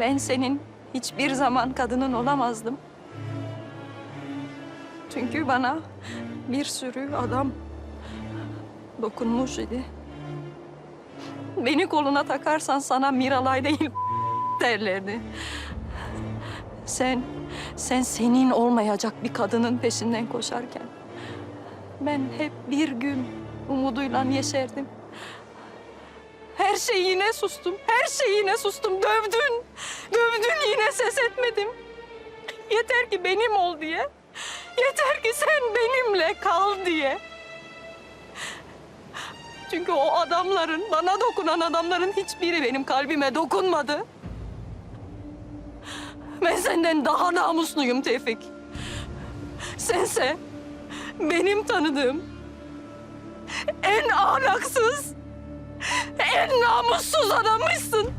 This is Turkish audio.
Ben senin hiçbir zaman kadının olamazdım. Çünkü bana bir sürü adam dokunmuş idi. Beni koluna takarsan sana Miralay değil derlerdi. Sen, sen senin olmayacak bir kadının peşinden koşarken ben hep bir gün umuduyla yeşerdim. Her şeyine sustum, her şeyine sustum. Dövdün, ses etmedim. Yeter ki benim ol diye. Yeter ki sen benimle kal diye. Çünkü o adamların, bana dokunan adamların hiçbiri benim kalbime dokunmadı. Ben senden daha namusluyum Tevfik. Sense benim tanıdığım en ahlaksız, en namussuz adammışsın.